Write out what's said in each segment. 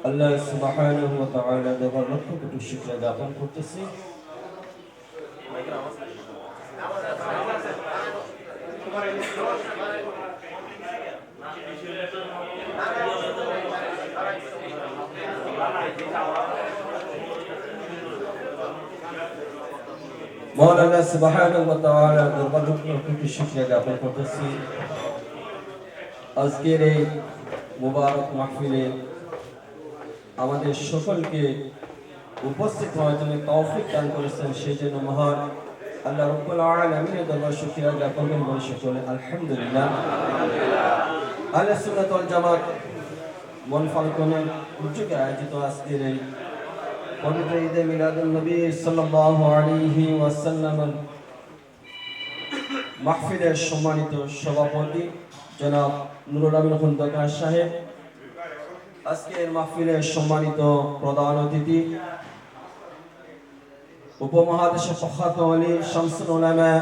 আল্লাহ সুবহানাহু ওয়া তাআলা দেওয়ার লক্ষ কোটি শুকরিয়া জ্ঞাপন করতেছি মৌলানা সুবহানাহু ওয়া তাআলা দরবার লক্ষ কোটি শুকরিয়া জ্ঞাপন করতেছি আজকের এই মুবারক মাহফিলে আমাদের সকলকে উপস্থিত হওয়ার জন্য তৌফিক দান করেছেন সেই জন্য মহান আল্লাহ রব্বুল আলামিনের দরবার শুকরিয়া জ্ঞাপন করেন বলে সকলে আলহামদুলিল্লাহ। আহলে সুন্নাত ওয়াল জামাত, মন ফাল্গুনের উদ্যোগে আয়োজিত আজকের এই পবিত্র ঈদে মিলাদুন নবী সাল্লাল্লাহু আলাইহি ওয়াসাল্লামের মাহফিলের সম্মানিত সভাপতি জনাব নুরুল আমিন খন্দকার সাহেব আজকের মাহফিলের সম্মানিত প্রধান অতিথি, উপমহাদেশের প্রখ্যাত আলী শামসুল উলামা,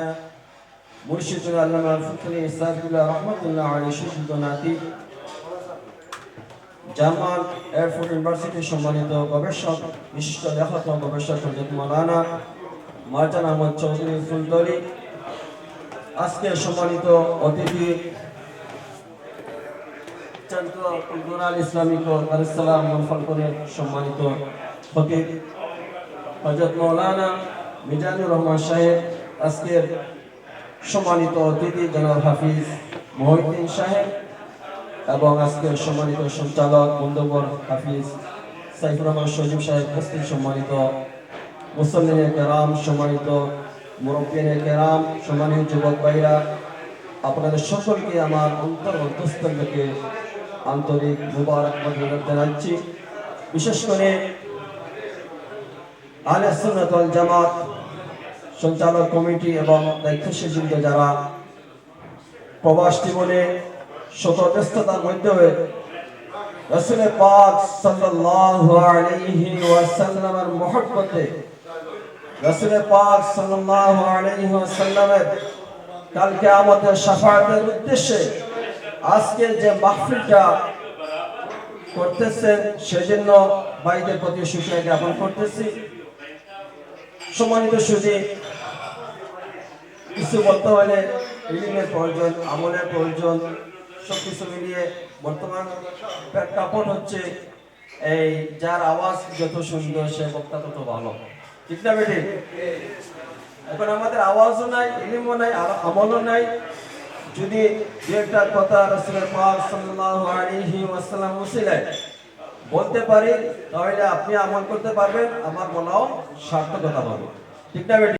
মুর্শিদুল আল্লামা ফুকলি ইসাদুল্লাহ রহমতুল্লাহ আলী শিশুদ নাতি জার্মান এয়ারফোর্স ইউনিভার্সিটির সম্মানিত গবেষক, বিশিষ্ট লেখক গবেষক হজরত মৌলানা, মারজান আহমদ চৌধুরী ফুলতলি আজকের সম্মানিত অতিথি ইসলামিক সম্মানিত মিজানুর রহমান সাহেব সম্মানিত অতিথি জনাব হাফিজ মহিউদ্দিন সাহেব এবং আজকের সম্মানিত সঞ্চালক বন্ধুবর হাফিজ সাইফুর রহমান সজীব সাহেব উপস্থিত সম্মানিত মুসল্লিনে কেরাম, সম্মানিত মুরব্বিনে কেরাম, সম্মানিত যুবক ভাইরা, আপনাদের সকলকে আমার অন্তর অন্তঃস্থল আন্তরিক মুবারক মদিনাত জানাচ্ছি বিশেষ করে আলে জামাত, সঞ্চালক কমিটি এবং দায়িত্বশীলবৃন্দ যারা প্রবাস জীবনে শত ব্যস্ততার মধ্যে রসুল পাক সাল্লাল্লাহু আলাইহি ওয়াসাল্লামের মহব্বতে, রসুল পাক সাল্লাল্লাহু আলাইহি ওয়াসাল্লামের কালকে আমাদের সাফায়াতের উদ্দেশ্যে আজকে যে মাহফিলটা করতেছেন, সেজন্য ভাইদের প্রতি সুক্রিয়া জ্ঞাপন করতেছি। সম্মানিত সুদী কিছু বলতে হলে ইলিমের প্রয়োজন, আমলের প্রয়োজন সব কিছু মিলিয়ে বর্তমান প্রেক্ষাপট হচ্ছে এই, যার আওয়াজ যত সুন্দর, সে বক্তা তত ভালো। ঠিক না বেটি? এখন আমাদের আওয়াজও নাই ইলিমও নাই, আর আমলও নাই। যদি একটা কথা রসুলের পাক সাল্লাল্লাহু আলাইহি ওয়াসাল্লাম ওসিলায় বলতে পারি, তাহলে আপনি আমল করতে পারবেন, আমার বলাও সার্থকতা হবে। ঠিক না